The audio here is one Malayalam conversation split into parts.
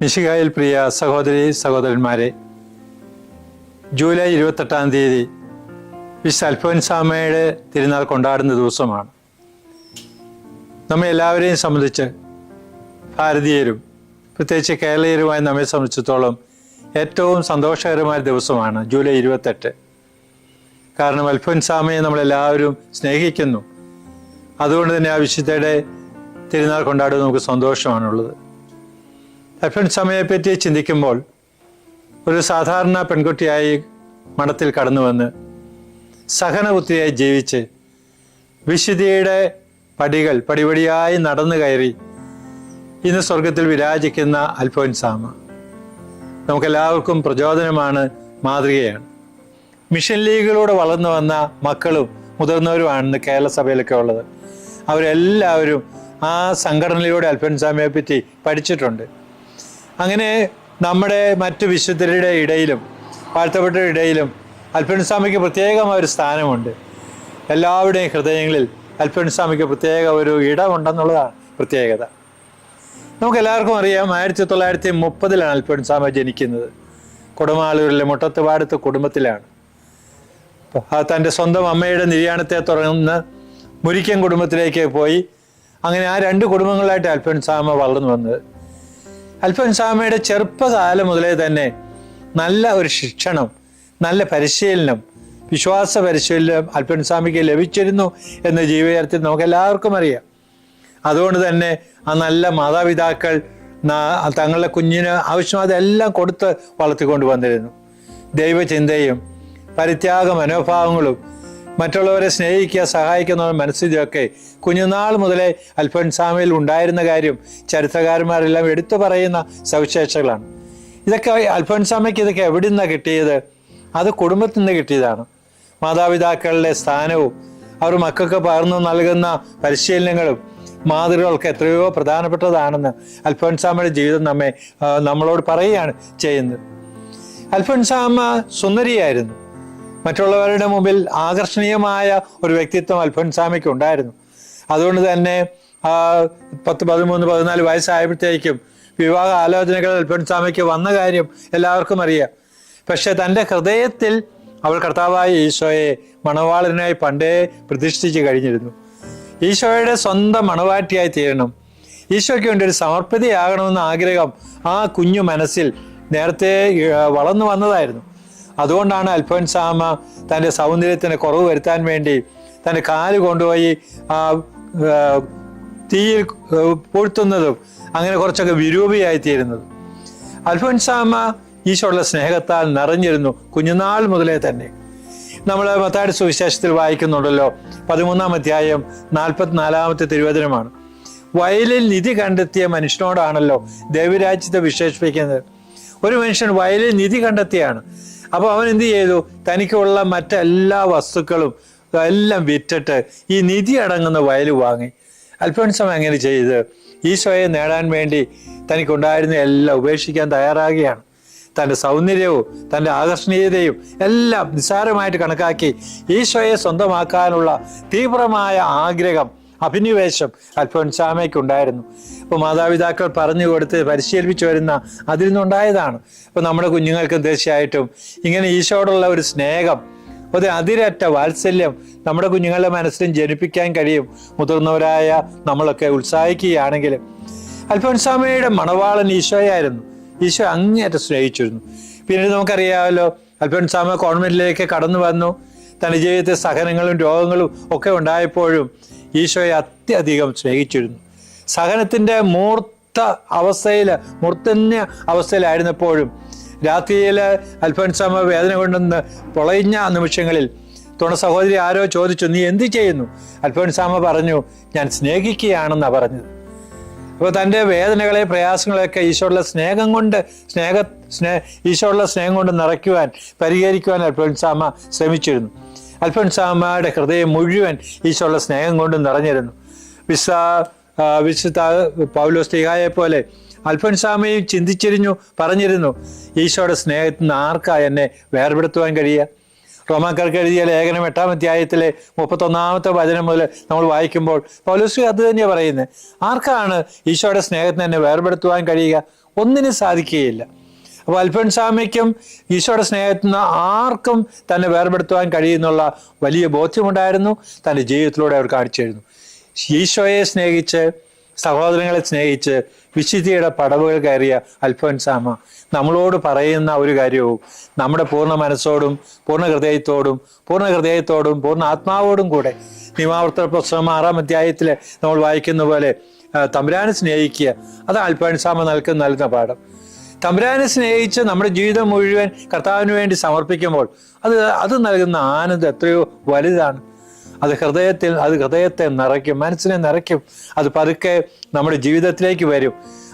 മിശികായിൽ പ്രിയ സഹോദരി സഹോദരന്മാരെ ജൂലൈ ഇരുപത്തെട്ടാം തീയതി വിശ്വ അൽഫോൻസാമയുടെ തിരുനാൾ കൊണ്ടാടുന്ന ദിവസമാണ്. നമ്മെ എല്ലാവരെയും സംബന്ധിച്ച് ഭാരതീയരും പ്രത്യേകിച്ച് കേരളീയരുമായി നമ്മെ സംബന്ധിച്ചിടത്തോളം ഏറ്റവും സന്തോഷകരമായ ദിവസമാണ് ജൂലൈ ഇരുപത്തെട്ട്. കാരണം അൽഫോൻസാമയെ നമ്മളെല്ലാവരും സ്നേഹിക്കുന്നു. അതുകൊണ്ട് തന്നെ ആ വിശുദ്ധയുടെ തിരുനാൾ കൊണ്ടാടുന്നത് നമുക്ക് സന്തോഷമാണുള്ളത്. അൽഫോൻസാമയെ പറ്റി ചിന്തിക്കുമ്പോൾ ഒരു സാധാരണ പെൺകുട്ടിയായി മഠത്തിൽ കടന്നു വന്ന് സഹനപുത്രിയായി ജീവിച്ച് വിശുദ്ധിയുടെ പടികൾ പടിപടിയായി നടന്നു കയറി ഇന്ന് സ്വർഗത്തിൽ വിരാജിക്കുന്ന അൽഫോൻസാമ നമുക്കെല്ലാവർക്കും പ്രചോദനമാണ് മാതൃകയാണ്. മിഷൻ ലീഗിലൂടെ വളർന്നു വന്ന മക്കളും മുതിർന്നവരുമാണ് കേരള സഭയിലൊക്കെ ഉള്ളത്. അവരെല്ലാവരും ആ സംഘടനയിലൂടെ അൽഫോൻസാമയെ പറ്റി പഠിച്ചിട്ടുണ്ട്. അങ്ങനെ നമ്മുടെ മറ്റു വിശുദ്ധരുടെ ഇടയിലും വാഴ്ത്തപ്പെട്ടവരുടെ ഇടയിലും അൽഫൻസ്വാമിക്ക് പ്രത്യേകമായ ഒരു സ്ഥാനമുണ്ട്. എല്ലാവരുടെയും ഹൃദയങ്ങളിൽ അൽഫൻസ്വാമിക്ക് പ്രത്യേക ഒരു ഇടമുണ്ടെന്നുള്ളതാണ് പ്രത്യേകത. നമുക്ക് എല്ലാവർക്കും അറിയാം ആയിരത്തി തൊള്ളായിരത്തി മുപ്പതിലാണ് അൽഫോൻസാമ ജനിക്കുന്നത്. കുടുംബാളൂരിലെ മുട്ടത്തുപാടത്ത് കുടുംബത്തിലാണ്. തന്റെ സ്വന്തം അമ്മയുടെ നിര്യാണത്തെ തുടർന്ന് മുരിക്കൻ കുടുംബത്തിലേക്ക് പോയി. അങ്ങനെ ആ രണ്ട് കുടുംബങ്ങളായിട്ട് സ്വാമി വളർന്നു വന്നത്. അൽഫോൻസാമയുടെ ചെറുപ്പകാലം മുതലേ തന്നെ നല്ല ഒരു ശിക്ഷണം നല്ല പരിശീലനം വിശ്വാസ പരിശീലനം അൽഫൻസാമിക്ക് ലഭിച്ചിരുന്നു എന്ന ജീവചരിത്രം നമുക്ക് എല്ലാവർക്കും അറിയാം. അതുകൊണ്ട് തന്നെ ആ നല്ല മാതാപിതാക്കൾ തങ്ങളുടെ കുഞ്ഞിന് ആവശ്യമായതെല്ലാം കൊടുത്ത് വളർത്തിക്കൊണ്ട് വന്നിരുന്നു. ദൈവചിന്തയും പരിത്യാഗ മനോഭാവങ്ങളും മറ്റുള്ളവരെ സ്നേഹിക്കുക സഹായിക്കുന്ന മനസ്സിലൊക്കെ കുഞ്ഞുനാൾ മുതലേ അൽഫൻസാമയിൽ ഉണ്ടായിരുന്ന കാര്യം ചരിത്രകാരന്മാരെല്ലാം എടുത്തു പറയുന്ന സവിശേഷതകളാണ്. ഇതൊക്കെ അൽഫോൻസാമയ്ക്ക് ഇതൊക്കെ എവിടെ നിന്നാണ് കിട്ടിയത്? അത് കുടുംബത്തിൽ നിന്ന് കിട്ടിയതാണ്. മാതാപിതാക്കളുടെ സ്ഥാനവും അവർ മക്കൾക്ക് പകർന്നു നൽകുന്ന പരിശീലനങ്ങളും മാതൃകകളൊക്കെ എത്രയോ പ്രധാനപ്പെട്ടതാണെന്ന് അൽഫോൻസാമയുടെ ജീവിതം നമ്മെ നമ്മളോട് പറയുകയാണ് ചെയ്യുന്നത്. അൽഫോൻസാമ സുന്ദരിയായിരുന്നു. മറ്റുള്ളവരുടെ മുമ്പിൽ ആകർഷണീയമായ ഒരു വ്യക്തിത്വം അൽഫോൻസാമയ്ക്ക് ഉണ്ടായിരുന്നു. അതുകൊണ്ട് തന്നെ പത്ത് പതിമൂന്ന് പതിനാല് വയസ്സായപ്പോഴത്തേക്കും വിവാഹ ആലോചനകൾ അൽഫോൻസാമയ്ക്ക് വന്ന കാര്യം എല്ലാവർക്കും അറിയാം. പക്ഷെ തന്റെ ഹൃദയത്തിൽ അവൾ കർത്താവായ ഈശോയെ മണവാളനായി പണ്ടേ പ്രതിഷ്ഠിച്ചു കഴിഞ്ഞിരുന്നു. ഈശോയുടെ സ്വന്തം മണവാട്ടിയായി തീരണം. ഈശോയ്ക്ക് വേണ്ടി ഒരു സമർപ്പിതയാകണമെന്ന ആഗ്രഹം ആ കുഞ്ഞു മനസ്സിൽ നേരത്തെ വളർന്നു വന്നതായിരുന്നു. അതുകൊണ്ടാണ് അൽഫോൻസാമ തന്റെ സൗന്ദര്യത്തിന് കുറവ് വരുത്താൻ വേണ്ടി തന്റെ കാൽ കൊണ്ടുപോയി തീയിൽ പൊഴുത്തുന്നതും അങ്ങനെ കുറച്ചൊക്കെ വിരൂപിയായി തീരുന്നതും. അൽഫോൻസാമ ഈശോയുള്ള സ്നേഹത്താൽ നിറഞ്ഞിരുന്നു കുഞ്ഞുനാൾ മുതലേ തന്നെ. നമ്മൾ മത്താടി സുവിശേഷത്തിൽ വായിക്കുന്നുണ്ടല്ലോ പതിമൂന്നാം അധ്യായം നാൽപ്പത്തിനാലാമത്തെ തിരുവചനമാണ്. വയലിൽ നിധി കണ്ടെത്തിയ മനുഷ്യനോടാണല്ലോ ദൈവരാജ്യത്തെ വിശേഷിപ്പിക്കുന്നത്. ഒരു മനുഷ്യൻ വയലിൽ നിധി കണ്ടെത്തിയാണ്. അപ്പോൾ അവൻ എന്ത് ചെയ്തു? തനിക്കുള്ള മറ്റെല്ലാ വസ്തുക്കളും എല്ലാം വിറ്റിട്ട് ഈ നിധി അടങ്ങുന്ന വയൽ വാങ്ങി. അല്പൻസം അങ്ങനെ ചെയ്ത് ഈശോയെ നേടാൻ വേണ്ടി തനിക്കുണ്ടായിരുന്ന എല്ലാം ഉപേക്ഷിക്കാൻ തയ്യാറാകുകയാണ്. തന്റെ സൗന്ദര്യവും തന്റെ ആകർഷണീയതയും എല്ലാം നിസ്സാരമായിട്ട് കണക്കാക്കി ഈശോയെ സ്വന്തമാക്കാനുള്ള തീവ്രമായ ആഗ്രഹം അഭിനിവേശം അൽഫോൻസാമയ്ക്ക് ഉണ്ടായിരുന്നു അപ്പോൾ മാതാപിതാക്കൾ പറഞ്ഞു കൊടുത്ത് പരിശീലിപ്പിച്ചു വരുന്ന അതിൽ നിന്നുണ്ടായതാണ്. അപ്പോൾ നമ്മുടെ കുഞ്ഞുങ്ങൾക്ക് തീർച്ചയായിട്ടും ഇങ്ങനെ ഈശോടുള്ള ഒരു സ്നേഹം ഒരു അതിരറ്റ വാത്സല്യം നമ്മുടെ കുഞ്ഞുങ്ങളുടെ മനസ്സിലും ജനിപ്പിക്കാൻ കഴിയും. മുതിർന്നവരായ നമ്മളൊക്കെ ഉത്സാഹിക്കുകയാണെങ്കിൽ അൽഫോൻസാമയുടെ മണവാളൻ ഈശോയായിരുന്നു. ഈശോ അങ്ങേയറ്റം സ്നേഹിച്ചിരുന്നു. പിന്നീട് നമുക്കറിയാമല്ലോ അൽഫോൻസാമ കോൺവെന്റിലേക്ക് കടന്നു വന്നു. തന്റെ ജീവിതത്തെ സഹനങ്ങളും രോഗങ്ങളും ഒക്കെ ഉണ്ടായപ്പോഴും ഈശോയെ അത്യധികം സ്നേഹിച്ചിരുന്നു. സഹനത്തിന്റെ മൂർത്ത അവസ്ഥയിൽ മൂർത്തന്യ അവസ്ഥയിലായിരുന്നപ്പോഴും രാത്രിയിൽ അൽഫോൻസാമ വേദന കൊണ്ടെന്ന് പൊളയിഞ്ഞ നിമിഷങ്ങളിൽ തുണ സഹോദരി ആരോ ചോദിച്ചു നീ എന്ത് ചെയ്യുന്നു? അൽഫൻസാമ പറഞ്ഞു ഞാൻ സ്നേഹിക്കുകയാണെന്നാണ് പറഞ്ഞത്. അപ്പോൾ തന്റെ വേദനകളെ പ്രയാസങ്ങളെയൊക്കെ ഈശോയുള്ള സ്നേഹം കൊണ്ട് സ്നേഹ സ്നേ ഈശോയുള്ള സ്നേഹം കൊണ്ട് നിറയ്ക്കുവാൻ പരിഹരിക്കുവാൻ അൽഫൻസാമ ശ്രമിച്ചിരുന്നു. അൽഫോൻസാമയുടെ ഹൃദയം മുഴുവൻ ഈശോയുള്ള സ്നേഹം കൊണ്ട് നിറഞ്ഞിരുന്നു. വിശ വിശുദ്ധ പൗലോസ് തിഹായെ പോലെ അൽഫൻസാമയും ചിന്തിച്ചിരുന്നു പറഞ്ഞിരുന്നു ഈശോയുടെ സ്നേഹത്തിൽ നിന്ന് ആർക്കാ എന്നെ വേർപെടുത്തുവാൻ കഴിയുക? റോമാക്കാർക്ക് എഴുതിയ ലേഖനം എട്ടാം അധ്യായത്തിലെ മുപ്പത്തൊന്നാമത്തെ വചനം മുതൽ നമ്മൾ വായിക്കുമ്പോൾ പൗലോസ് അത് തന്നെയാണ് പറയുന്നത് ആർക്കാണ് ഈശോയുടെ സ്നേഹത്തിന് എന്നെ വേർപെടുത്തുവാൻ കഴിയുക? ഒന്നിനും സാധിക്കുകയില്ല. അപ്പോൾ അൽഫൻസാമയ്ക്കും ഈശോയുടെ സ്നേഹത്തിൽ നിന്ന് ആർക്കും തന്നെ വേർപെടുത്തുവാൻ കഴിയുന്നുള്ള വലിയ ബോധ്യമുണ്ടായിരുന്നു. തന്റെ ജീവിതത്തിലൂടെ അവർ കാണിച്ചു തരുന്നു ഈശോയെ സ്നേഹിച്ച് സഹോദരങ്ങളെ സ്നേഹിച്ച് വിശുദ്ധിയുടെ പടവുകൾ കയറിയ അൽഫോൻസാമ നമ്മളോട് പറയുന്ന ഒരു കാര്യവും നമ്മുടെ പൂർണ മനസ്സോടും പൂർണ ഹൃദയത്തോടും പൂർണ ഹൃദയത്തോടും പൂർണ ആത്മാവോടും കൂടെ നിയമാവർത്തന പുസ്തകം ആറാം അധ്യായത്തിൽ നമ്മൾ വായിക്കുന്ന പോലെ തമ്പുരാനെ സ്നേഹിക്കുക അത് അൽഫോൻസാമ നൽകുന്ന നൽകുന്ന പാഠം. തമ്പുരാനെ സ്നേഹിച്ച് നമ്മുടെ ജീവിതം മുഴുവൻ കർത്താവിന് വേണ്ടി സമർപ്പിക്കുമ്പോൾ അത് അത് നൽകുന്ന ആനന്ദം എത്രയോ വലുതാണ്. അത് ഹൃദയത്തിൽ അത് ഹൃദയത്തെ നിറയ്ക്കും മനസ്സിനെ നിറയ്ക്കും. അത് പതുക്കെ നമ്മുടെ ജീവിതത്തിലേക്ക് വരും.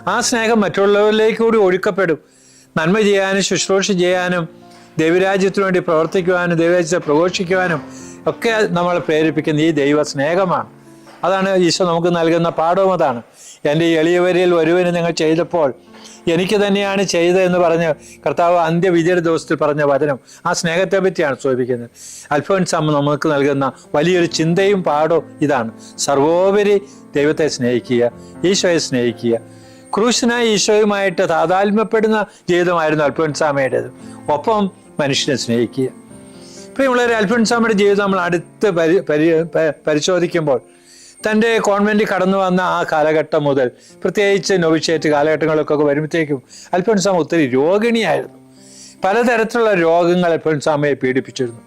ആ സ്നേഹം മറ്റുള്ളവരിലേക്ക് കൂടി ഒഴുക്കപ്പെടും. നന്മ ചെയ്യാനും ശുശ്രൂഷ ചെയ്യാനും ദൈവരാജ്യത്തിനു വേണ്ടി പ്രവർത്തിക്കുവാനും ദൈവരാജ്യത്തെ പ്രഘോഷിക്കുവാനും ഒക്കെ നമ്മളെ പ്രേരിപ്പിക്കുന്ന ഈ ദൈവ സ്നേഹമാണ് അതാണ് ഈശോ നമുക്ക് നൽകുന്ന പാഠവും അതാണ്. എന്റെ എളിയവരിൽ ഒരുവന് നിങ്ങൾ ചെയ്തപ്പോൾ എനിക്ക് തന്നെയാണ് ചെയ്തതെന്ന് പറഞ്ഞ് കർത്താവ് അന്ത്യവിധിയുടെ ദിവസത്തിൽ പറഞ്ഞ വചനം ആ സ്നേഹത്തെ പറ്റിയാണ് സൂചിപ്പിക്കുന്നത്. അൽഫോൻസ് അമ്മ നമുക്ക് നൽകുന്ന വലിയൊരു ചിന്തയും പാഠവും ഇതാണ്. സർവോപരി ദൈവത്തെ സ്നേഹിക്കുക ഈശോയെ സ്നേഹിക്കുക. ക്രൂശനായ ഈശോയുമായിട്ട് താതാത്മ്യപ്പെടുന്ന ജീവിതമായിരുന്നു അൽഫോൻസാമയുടേത് ഒപ്പം മനുഷ്യനെ സ്നേഹിക്കുക. ഇപ്പം പ്രിയമുള്ളവരെ അൽഫോൻസാമയുടെ ജീവിതം നമ്മൾ അടുത്ത് പരി പരിശോധിക്കുമ്പോൾ തന്റെ കോൺവെന്റിൽ കടന്നു വന്ന ആ കാലഘട്ടം മുതൽ പ്രത്യേകിച്ച് നോവിച്ചേറ്റ് കാലഘട്ടങ്ങളൊക്കെ വരുമ്പോഴത്തേക്കും അൽഫോൻസാമ ഒത്തിരി രോഗിണിയായിരുന്നു. പലതരത്തിലുള്ള രോഗങ്ങൾ അൽഫോൻസാമയെ പീഡിപ്പിച്ചിരുന്നു.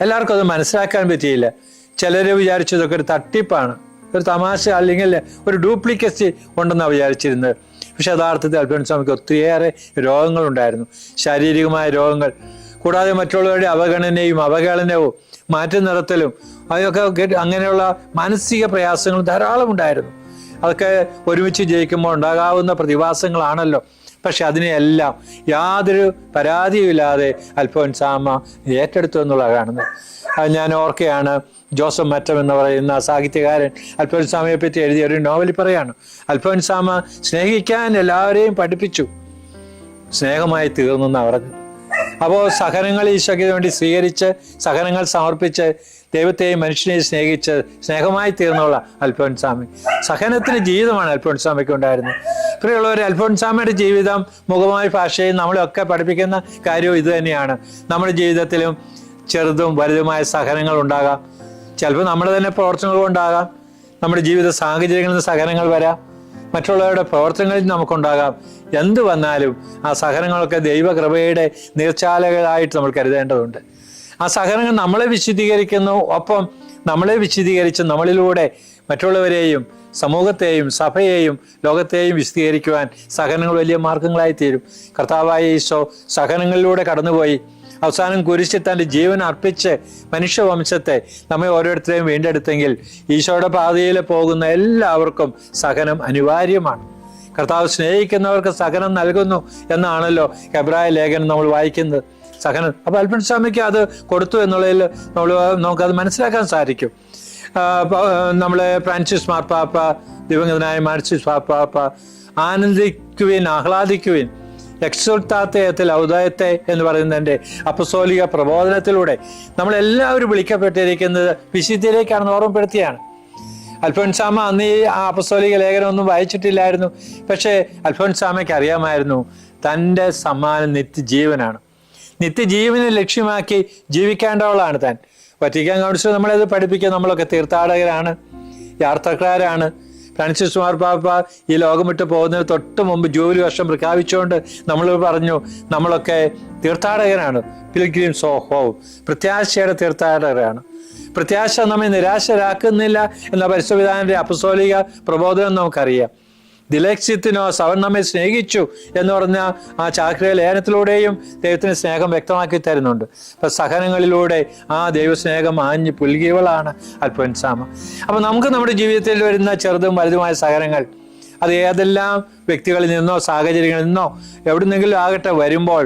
എല്ലാവർക്കും അത് മനസ്സിലാക്കാൻ പറ്റിയില്ല. ചിലർ വിചാരിച്ചതൊക്കെ ഒരു തട്ടിപ്പാണ്. ഒരു തമാശ അല്ലെങ്കിൽ ഒരു ഡ്യൂപ്ലിക്കസി ഉണ്ടെന്നാണ് വിചാരിച്ചിരുന്നത്. പക്ഷെ യഥാർത്ഥത്തിൽ അൽഫോൻസാമയ്ക്ക് ഒത്തിരിയേറെ രോഗങ്ങളുണ്ടായിരുന്നു. ശാരീരികമായ രോഗങ്ങൾ കൂടാതെ മറ്റുള്ളവരുടെ അവഗണനയും അവഹേളനവും മാറ്റി നിർത്തലും അതൊക്കെ അങ്ങനെയുള്ള മാനസിക പ്രയാസങ്ങൾ ധാരാളം ഉണ്ടായിരുന്നു. അതൊക്കെ ഒരുമിച്ച് ജയിക്കുമ്പോൾ ഉണ്ടാകാവുന്ന പ്രതിഭാസങ്ങളാണല്ലോ. പക്ഷെ അതിനെയെല്ലാം യാതൊരു പരാതിയുമില്ലാതെ അൽഫോൻസാമ ഏറ്റെടുത്തു എന്നുള്ളതാണ്. കാണുന്നത് അത് ഞാൻ ഓർക്കുകയാണ് ജോസഫ് മറ്റം എന്ന് പറയുന്ന സാഹിത്യകാരൻ അൽഫോൻസാമയെ പറ്റി എഴുതിയ ഒരു നോവലിൽ പറയാണ് അൽഫോൻസാമ സ്നേഹിക്കാൻ എല്ലാവരെയും പഠിപ്പിച്ചു. സ്നേഹമായി തീർന്നു എന്ന് പറഞ്ഞത് അപ്പോൾ സഹനങ്ങൾ ഈശോയ്ക്ക് വേണ്ടി സ്വീകരിച്ച് സഹനങ്ങൾ സമർപ്പിച്ച് ദൈവത്തെയും മനുഷ്യനെയും സ്നേഹിച്ച് സ്നേഹമായി തീർന്നുള്ള അൽഫോൻസാമി സഹനത്തിന് ജീവിതമാണ് അൽഫോൻസാമയ്ക്ക് ഉണ്ടായിരുന്നത്. പ്രിയമുള്ളവർ സ്വാമിയുടെ ജീവിതം മുഖമായ ഭാഷയും നമ്മളൊക്കെ പഠിപ്പിക്കുന്ന കാര്യവും ഇത് തന്നെയാണ്. നമ്മുടെ ജീവിതത്തിലും ചെറുതും വലുതുമായ സഹനങ്ങൾ ഉണ്ടാകാം. ചിലപ്പോൾ നമ്മുടെ തന്നെ പ്രവർത്തനങ്ങളും ഉണ്ടാകാം നമ്മുടെ ജീവിത സാഹചര്യങ്ങളിൽ നിന്ന് സഹനങ്ങൾ വരാം. മറ്റുള്ളവരുടെ പ്രവർത്തനങ്ങളിൽ നമുക്കുണ്ടാകാം. എന്ത് വന്നാലും ആ സഹനങ്ങളൊക്കെ ദൈവകൃപയുടെ നീർച്ചാലകളായിട്ട് നമ്മൾ കരുതേണ്ടതുണ്ട്. ആ സഹനങ്ങൾ നമ്മളെ വിശദീകരിക്കുന്നു ഒപ്പം നമ്മളെ വിശദീകരിച്ച് നമ്മളിലൂടെ മറ്റുള്ളവരെയും സമൂഹത്തെയും സഭയെയും ലോകത്തെയും വിശദീകരിക്കുവാൻ സഹനങ്ങൾ വലിയ മാർഗങ്ങളായി തീരും കർത്താവായ ഈശോ സഹനങ്ങളിലൂടെ കടന്നുപോയി. അവസാനം കുരിശിൽ തന്റെ ജീവൻ അർപ്പിച്ച് മനുഷ്യവംശത്തെ നമ്മെ ഓരോരുത്തരെയും വീണ്ടെടുത്തെങ്കിൽ ഈശോയുടെ പാതയിൽ പോകുന്ന എല്ലാവർക്കും സഹനം അനിവാര്യമാണ്. കർത്താവ് സ്നേഹിക്കുന്നവർക്ക് സഹനം നൽകുന്നു എന്നാണല്ലോ എബ്രായ ലേഖനം നമ്മൾ വായിക്കുന്നത്. സഹനം. അപ്പോൾ അൽഫൻസ്വാമിക്ക് അത് കൊടുത്തു എന്നുള്ളതിൽ നമ്മൾ നമുക്കത് മനസ്സിലാക്കാൻ സാധിക്കും. നമ്മളെ ഫ്രാൻസിസ് മാർപ്പാപ്പ ദിവംഗതനായ മാർസിസ് മാർപ്പാപ്പ ആനന്ദിക്കുവിൻ ആഹ്ലാദിക്കുവിൻ എക്സുൽത്താത്തയത്തിൽ ഔദായത്തെ എന്ന് പറയുന്നതിന്റെ അപ്പസോലിക പ്രബോധനത്തിലൂടെ നമ്മളെല്ലാവരും വിളിക്കപ്പെട്ടിരിക്കുന്നത് വിശുദ്ധിയിലേക്കാണെന്ന് ഓർമ്മപ്പെടുത്തിയാണ്. അൽഫോൻസാമ അന്ന് ഈ ലേഖനം ലേഖനമൊന്നും വായിച്ചിട്ടില്ലായിരുന്നു. പക്ഷേ അൽഫോൻസാമയ്ക്ക് അറിയാമായിരുന്നു തന്റെ സമ്മാനം നിത്യജീവനാണ്. നിത്യജീവനെ ലക്ഷ്യമാക്കി ജീവിക്കേണ്ടവളാണ് താൻ. വറ്റിക്കാൻ കൗൺസിൽ നമ്മളത് പഠിപ്പിക്കുക നമ്മളൊക്കെ തീർത്ഥാടകരാണ് യാത്രക്കാരാണ്. ഫ്രാൻസിസ് പാപ്പ ഈ ലോകം വിട്ട് പോകുന്നതിന് തൊട്ട് മുമ്പ് ജൂബിലി വർഷം പ്രഖ്യാപിച്ചുകൊണ്ട് നമ്മൾ പറഞ്ഞു നമ്മളൊക്കെ തീർത്ഥാടകരാണ്. Pilgrims of home. പ്രത്യാശയുടെ തീർത്ഥാടകരാണ്. പ്രത്യാശ നമ്മെ നിരാശരാക്കുന്നില്ല എന്ന പരിശുവിധാനന്റെ അപസോലിക പ്രബോധനം നമുക്കറിയാം. ദിലക്ഷ്യത്തിനോസ് അവൻ നമ്മെ സ്നേഹിച്ചു എന്ന് പറഞ്ഞ ആ ചാക്രിക ലേഖനത്തിലൂടെയും ദൈവത്തിന് സ്നേഹം വ്യക്തമാക്കി തരുന്നുണ്ട്. അപ്പൊ സഹനങ്ങളിലൂടെ ആ ദൈവസ്നേഹം ആഞ്ഞ് പുൽകിയവളാണ് അൽഫോൻസാമ അപ്പൊ നമുക്ക് നമ്മുടെ ജീവിതത്തിൽ വരുന്ന ചെറുതും വലുതുമായ സഹനങ്ങൾ അത് ഏതെല്ലാം വ്യക്തികളിൽ നിന്നോ സാഹചര്യങ്ങളിൽ നിന്നോ എവിടുന്നെങ്കിലും ആകട്ടെ വരുമ്പോൾ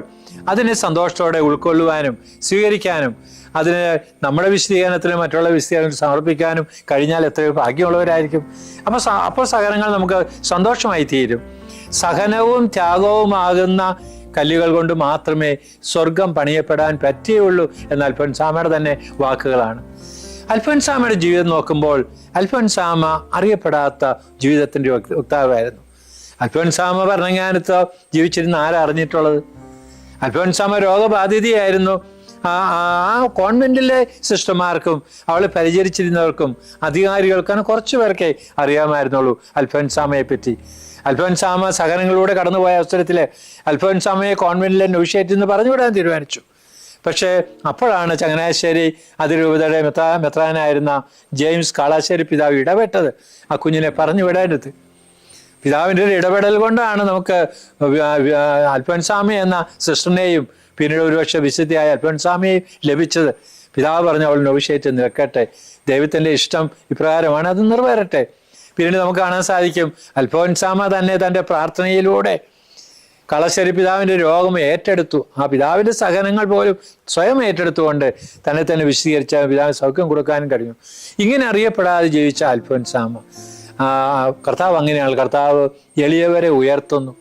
അതിനെ സന്തോഷത്തോടെ ഉൾക്കൊള്ളുവാനും സ്വീകരിക്കാനും അതിന് നമ്മുടെ വിശദീകരണത്തിന് മറ്റുള്ള വിശദീകരണം സമർപ്പിക്കാനും കഴിഞ്ഞാൽ എത്രയോ ഭാഗ്യമുള്ളവരായിരിക്കും. അപ്പോൾ അപ്പോൾ സഹനങ്ങൾ നമുക്ക് സന്തോഷമായി തീരും. സഹനവും ത്യാഗവുമാകുന്ന കല്ലുകൾ കൊണ്ട് മാത്രമേ സ്വർഗം പണിയപ്പെടാൻ പറ്റിയുള്ളൂ എന്ന അൽഫോൻസാമയുടെ തന്നെ വാക്കുകളാണ്. അൽഫൻസാമയുടെ ജീവിതം നോക്കുമ്പോൾ അൽഫൻസാമ അറിയപ്പെടാത്ത ജീവിതത്തിന്റെ വക്താവായിരുന്നു. അൽഫൻസാമ ഭരണങ്ങാനത്ത് ജീവിച്ചിരുന്ന ആരറിഞ്ഞിട്ടുള്ളത് അൽഫോൻസാമ രോഗബാധിതയായിരുന്നു. ആ ആ- കോൺവെന്റിലെ സിസ്റ്റർമാർക്കും അവളെ പരിചരിച്ചിരുന്നവർക്കും അധികാരികൾക്കാണ് കുറച്ചു പേർക്കേ അറിയാമായിരുന്നുള്ളൂ അൽഫോൻസാമയെ പറ്റി. അൽഫോൻസാമ സഹനങ്ങളിലൂടെ കടന്നുപോയ അവസരത്തിൽ അൽഫോൻസാമയെ കോൺവെന്റിലെ നൗഷേറ്റ് എന്ന് പറഞ്ഞുവിടാൻ തീരുമാനിച്ചു. പക്ഷേ അപ്പോഴാണ് ചങ്ങനാശ്ശേരി അതിരൂപതയുടെ മെത്രാ മെത്രാനായിരുന്ന ജെയിംസ് കാളാശ്ശേരി പിതാവ് ഇടപെട്ടത്. ആ കുഞ്ഞിനെ പറഞ്ഞു വിടാനത് പിതാവിന്റെ ഒരു ഇടപെടൽ കൊണ്ടാണ് നമുക്ക് അൽഫോൻസാമി എന്ന സിസ്റ്ററിനെയും പിന്നീട് ഒരുപക്ഷെ വിശുദ്ധിയായ അൽഫോൻസാമിയെയും ലഭിച്ചത്. പിതാവ് പറഞ്ഞു അവൾ നൊവിഷേറ്റ് നിൽക്കട്ടെ. ദൈവത്തിന്റെ ഇഷ്ടം ഇപ്രകാരമാണ് അത് നിറവേറട്ടെ. പിന്നീട് നമുക്ക് കാണാൻ സാധിക്കും അൽഫോൻസാമ തന്നെ തന്റെ പ്രാർത്ഥനയിലൂടെ കളശ്ശേരി പിതാവിന്റെ രോഗം ഏറ്റെടുത്തു. ആ പിതാവിന്റെ സഹനങ്ങൾ പോലും സ്വയം ഏറ്റെടുത്തുകൊണ്ട് തന്നെ തന്നെ വിശദീകരിച്ച പിതാവിന് സൗഖ്യം കൊടുക്കാനും കഴിഞ്ഞു. ഇങ്ങനെ അറിയപ്പെടാതെ ജീവിച്ച അൽഫോൻസാമ കർത്താവ് അങ്ങനെയാണ്. കർത്താവ് എളിയവരെ ഉയർത്തുന്നു.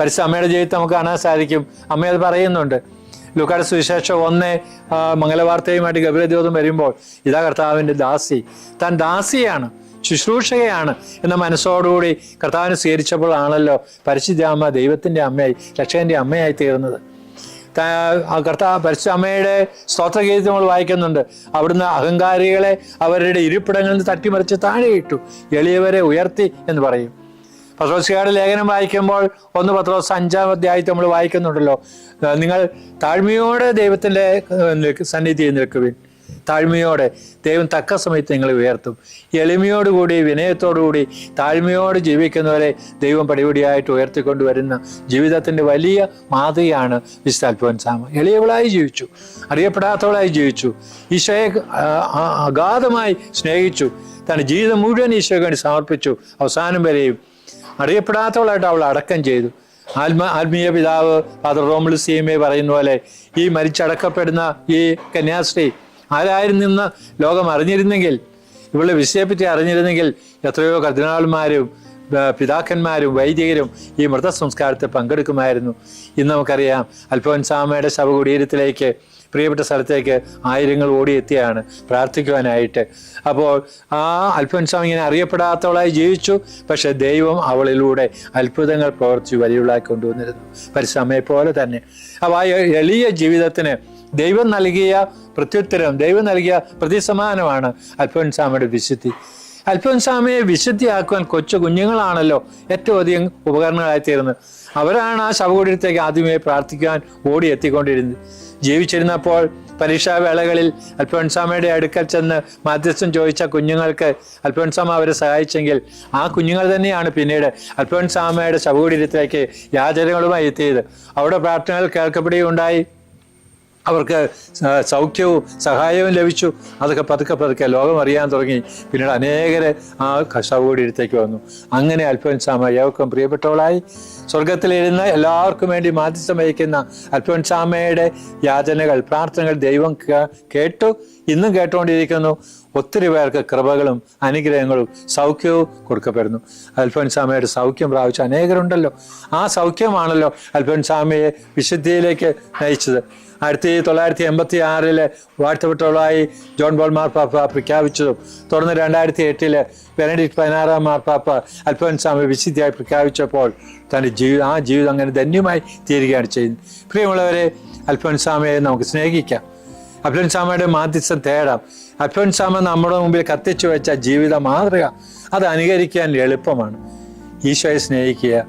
പരിസ്ഥിതി അമ്മയുടെ ജീവിതം നമുക്ക് കാണാൻ സാധിക്കും. അമ്മ അത് പറയുന്നുണ്ട്. ലുക്കാട് സുവിശേഷം ഒന്ന് മംഗലവാർത്തയുമായിട്ട് ഗഭീരദ്യോതം വരുമ്പോൾ ഇതാ കർത്താവിന്റെ ദാസി. താൻ ദാസിയാണ് ശുശ്രൂഷകയാണ് എന്ന മനസ്സോടുകൂടി കർത്താവിനെ സ്വീകരിച്ചപ്പോഴാണല്ലോ പരിശുദ്ധ അമ്മ ദൈവത്തിന്റെ അമ്മയായി രക്ഷകന്റെ അമ്മയായി തീർന്നത്. കർത്താവ് പരശുരാമയുടെ സ്തോത്രഗീതം നമ്മൾ വായിക്കുന്നുണ്ട്. അവിടുന്ന് അഹങ്കാരികളെ അവരുടെ ഇരിപ്പിടങ്ങളിൽ നിന്ന് തട്ടിമറിച്ച് താഴെ ഇട്ടു എളിയവരെ ഉയർത്തി എന്ന് പറയും. പത്രോസിയുടെ ലേഖനം വായിക്കുമ്പോൾ ഒന്ന് പത്രോസ് അഞ്ചാം അധ്യായത്തിൽ നമ്മൾ വായിക്കുന്നുണ്ടല്ലോ. നിങ്ങൾ താഴ്മയോടെ ദൈവത്തിന്റെ സന്നിധിയിൽ നിൽക്കുവിൻ. താഴ്മയോടെ ദൈവം തക്ക സമയത്ത് നിങ്ങളെ ഉയർത്തും. എളിമയോടുകൂടി വിനയത്തോടുകൂടി താഴ്മയോട് ജീവിക്കുന്നവരെ ദൈവം പടിപടിയായിട്ട് ഉയർത്തിക്കൊണ്ടുവരുന്ന ജീവിതത്തിന്റെ വലിയ മാതൃകയാണ് വിശുദ്ധ സാമ. എളിയവളായി ജീവിച്ചു അറിയപ്പെടാത്തവളായി ജീവിച്ചു ഈശോയെ അഗാധമായി സ്നേഹിച്ചു തന്റെ ജീവിതം മുഴുവൻ ഈശോയ്ക്ക് വേണ്ടി സമർപ്പിച്ചു അവസാനം വരെയും അറിയപ്പെടാത്തവളായിട്ട് അവൾ അടക്കം ചെയ്തു. ആത്മ ആത്മീയ പിതാവ് ഫാദർ റോമിൾ സീമെ പറയുന്ന പോലെ ഈ മരിച്ചടക്കപ്പെടുന്ന ഈ കന്യാസ്ത്രീ ആരായിരുന്നു നിന്ന് ലോകം അറിഞ്ഞിരുന്നെങ്കിൽ ഇവളുടെ വിഷയപ്പറ്റി അറിഞ്ഞിരുന്നെങ്കിൽ എത്രയോ കർദിനാൾമാരും ആ, പിതാക്കന്മാരും വൈദികരും ഈ മൃതസംസ്കാരത്തിൽ പങ്കെടുക്കുമായിരുന്നു. ഇന്ന് നമുക്കറിയാം അൽഫോൻസാമയുടെ ശവകുടീരത്തിലേക്ക് പ്രിയപ്പെട്ട സ്ഥലത്തേക്ക് ആയിരങ്ങൾ ഓടിയെത്തിയാണ് പ്രാർത്ഥിക്കുവാനായിട്ട്. അപ്പോൾ ആ അൽഫോൻസാമ ഇങ്ങനെ അറിയപ്പെടാത്തവളായി ജീവിച്ചു പക്ഷെ ദൈവം അവളിലൂടെ അത്ഭുതങ്ങൾ പ്രവർത്തിച്ചു വലിയുള്ളായി കൊണ്ടുവന്നിരുന്നു. പരിശ്രമയെ പോലെ തന്നെ. അപ്പോൾ ആ എളിയ ജീവിതത്തിന് ദൈവം നൽകിയ പ്രത്യുത്തരം ദൈവം നൽകിയ പ്രതിസമാനമാണ് അൽഫോൻസാമയുടെ വിശുദ്ധി. അൽഫോൻസാമയെ വിശുദ്ധിയാക്കുവാൻ കൊച്ചു കുഞ്ഞുങ്ങളാണല്ലോ ഏറ്റവും അധികം ഉപകരണങ്ങളായി തീർന്നത് അവരാണ് ആ ശവകുടീരത്തേക്ക് ആദ്യമേ പ്രാർത്ഥിക്കാൻ ഓടി എത്തിക്കൊണ്ടിരുന്നത്. ജീവിച്ചിരുന്നപ്പോൾ പരീക്ഷാവേളകളിൽ അൽഫോൻസാമയുടെ അടുക്കൽ ചെന്ന് മാധ്യസ്ഥം ചോദിച്ച കുഞ്ഞുങ്ങൾക്ക് അൽഫോൻസാമ അവരെ സഹായിച്ചെങ്കിൽ ആ കുഞ്ഞുങ്ങൾ തന്നെയാണ് പിന്നീട് അൽഫോൻസാമയുടെ ശവകുടീരത്തിലേക്ക് യാചനകളുമായി എത്തിയത്. അവിടെ പ്രാർത്ഥനകൾ കേൾക്കപ്പെടുകയുണ്ടായി. അവർക്ക് സൗഖ്യവും സഹായവും ലഭിച്ചു. അതൊക്കെ പതുക്കെ പതുക്കെ ലോകം അറിയാൻ തുടങ്ങി. പിന്നീട് അനേകരെ ആ ശവകുടീരത്തേക്ക് വന്നു. അങ്ങനെ അൽഫോൻസാമ ഏവർക്കും പ്രിയപ്പെട്ടവളായി. സ്വർഗത്തിലിരുന്ന് എല്ലാവർക്കും വേണ്ടി മാധ്യസ്ഥം വഹിക്കുന്ന അൽഫോൻസാമയുടെ യാചനകൾ പ്രാർത്ഥനകൾ ദൈവം കേട്ടു ഇന്നും കേട്ടുകൊണ്ടിരിക്കുന്നു. ഒത്തിരി പേർക്ക് കൃപകളും അനുഗ്രഹങ്ങളും സൗഖ്യവും കൊടുക്കപ്പെടുന്നു. അൽഫോൻസാമയുടെ സൗഖ്യം പ്രാപിച്ച അനേകരുണ്ടല്ലോ. ആ സൗഖ്യമാണല്ലോ അൽഫോൻസാമയെ വിശുദ്ധിയിലേക്ക് നയിച്ചത്. ആയിരത്തി തൊള്ളായിരത്തി എൺപത്തി ആറിൽ വാഴ്ത്തപ്പെട്ടവളായി ജോൺ ബോൾ മാർപ്പാപ്പ പ്രഖ്യാപിച്ചതും തുടർന്ന് രണ്ടായിരത്തി എട്ടിൽ ബെനഡിക്ട് പതിനാറാം മാർപ്പാപ്പ അൽഫോൻസാമയെ വിശുദ്ധിയായി പ്രഖ്യാപിച്ചപ്പോൾ തന്റെ ജീവിതം ആ ജീവിതം അങ്ങനെ ധന്യമായി തീരുകയാണ് ചെയ്യുന്നത് പ്രിയമുള്ളവരെ അൽഫോൻസാമയെ നമുക്ക് സ്നേഹിക്കാം. അൽഫോൻസാമയുടെ മാധ്യസ്ഥം തേടാം. അൽഫോൻസാമ നമ്മുടെ മുമ്പിൽ കത്തിച്ചു വെച്ച ജീവിത മാതൃക അത് അനുകരിക്കാൻ എളുപ്പമാണ്. ഈശോയെ സ്നേഹിക്കുക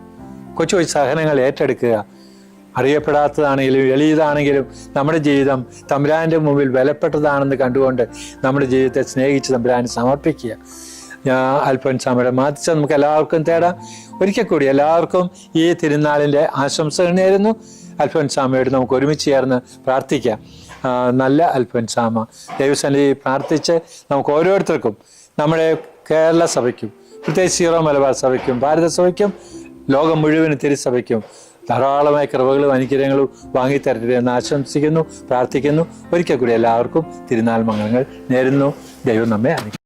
കൊച്ചു കൊച്ചു സഹനങ്ങൾ ഏറ്റെടുക്കുക അറിയപ്പെടാത്തതാണെങ്കിലും എളിയതാണെങ്കിലും നമ്മുടെ ജീവിതം തമ്പുരാന്റെ മുമ്പിൽ വിലപ്പെട്ടതാണെന്ന് കണ്ടുകൊണ്ട് നമ്മുടെ ജീവിതത്തെ സ്നേഹിച്ച് തമ്പുരാനെ സമർപ്പിക്കുക. ഞാൻ അൽഫോൻസാമയുടെ മാധ്യസ്ഥം നമുക്ക് എല്ലാവർക്കും തേടാം. ഒരിക്കൽ കൂടി എല്ലാവർക്കും ഈ തിരുനാളിന്റെ ആശംസകൾ നേരുന്നു. അൽഫോൻസാമയോട് നമുക്ക് ഒരുമിച്ച് ചേർന്ന് പ്രാർത്ഥിക്കാം. നല്ല അൽഫോൻസാമ ദൈവസന്നിധി പ്രാർത്ഥിച്ച് നമുക്ക് ഓരോരുത്തർക്കും നമ്മുടെ കേരള സഭയ്ക്കും പ്രത്യേകിച്ച് സീറോ മലബാർ സഭയ്ക്കും ഭാരത സഭയ്ക്കും ലോകം മുഴുവനും തിരുസഭയ്ക്കും ധാരാളമായ കൃപകളും അനുഗ്രഹങ്ങളും വാങ്ങിത്തരട്ടെ എന്ന് ആശംസിക്കുന്നു പ്രാർത്ഥിക്കുന്നു. ഒരിക്കൽ കൂടി എല്ലാവർക്കും തിരുനാൾ മംഗളങ്ങൾ നേരുന്നു. ദൈവം നമ്മെ അനുഗ്രഹിക്കട്ടെ.